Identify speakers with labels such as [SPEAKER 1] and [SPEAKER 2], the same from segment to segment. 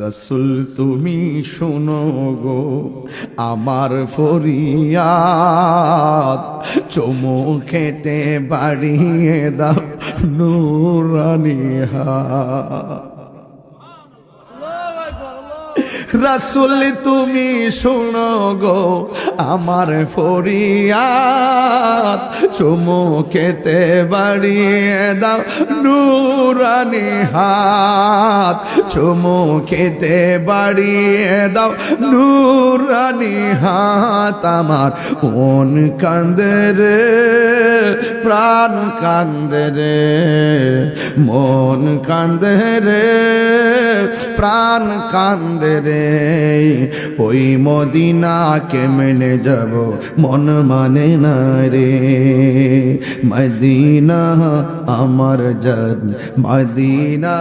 [SPEAKER 1] রসুল তুমি শোনো গো আমার ফরিয়াদ। চমু খেতে বাড়িয়ে দাও নুরানি হাত রাসুল, তুমি শোনো গো আমার ফরিয়াদ। চুমু খেতে বাড়িয়ে দাও নুরানি হাত। চুমু খেতে বাড়িয়ে দাও নুরানি হাত। আমার মন কান্দে রে, প্রাণ কান্দে রে, মন কান্দে রে, প্রাণ কান্দে রে। ওই মদিনা কেমনে যাব? মন মানে না রে। মদিনা আমার জান মদিনা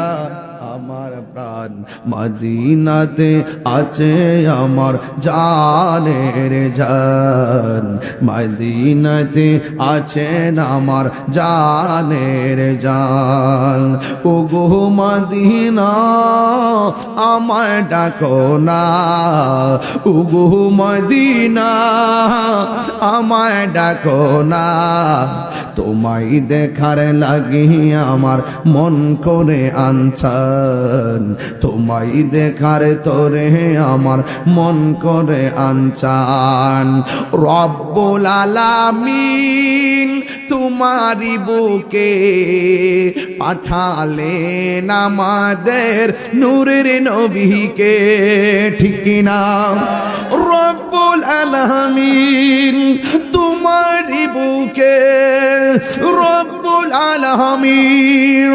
[SPEAKER 1] আমার প্রাণ। মদিনাতে আছে আমার জানের জান। মদিনাতে আছেন আমার জানের জান। ও গো মদিনা, আমায় ডাকো না। ও গো মদিনা, আমায় ডাকো না। তোমায় দেখার লাগি আমার মন করে আনছান। তোমায় দেখার তোরে আমার মন করে আনচান রব্বুল তোমারি বুকে পাঠালেন আমাদের নূরের নবীকে, ঠিক না? রব্বুল আলামিন তোমারি বুকে রব রব্বুল আলামিন,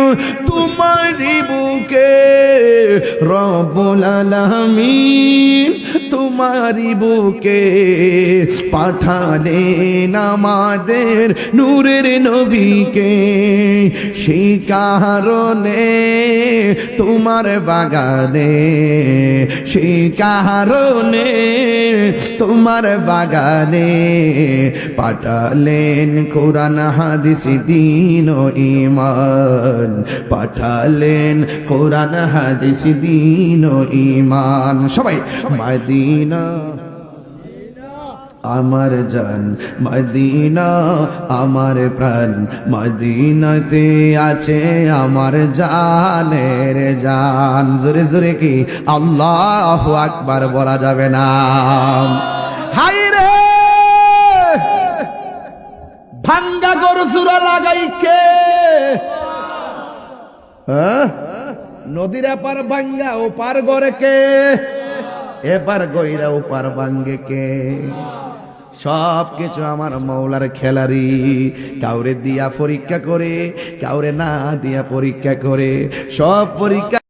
[SPEAKER 1] তোমারি বুকে রব্বুল আলামিন, তোমারি বুকে পাঠালেন আমাদের নূরের নবীকে। সেই কারণে তোমার বাগানে, সেই কারণে তোমার বাগানে পাঠালেন কোরআন হাদিস দিন। ও ইমান পাঠালেন কোরআন, হাদিস, দিন ও ইমান সবাই, মদিনা, আমার জান। মদিনা, আমার প্রাণ। মদিনাতে আছে আমার জানের জান। জোরে জোরে কি? আল্লাহ আকবার বলা যাবে না। হাই ভাঙ্গা গরু লাগাই কে? হ্যাঁ? নদীর এপার ভাঙ্গা ও পার গড়ে কে? এবার গইরা ও পার ভাঙ্গে কে? সব কিছু আমার মৌলার খেলারি। কাউরে দিয়া পরীক্ষা করে, কাউরে না দিয়া পরীক্ষা করে, সব পরীক্ষা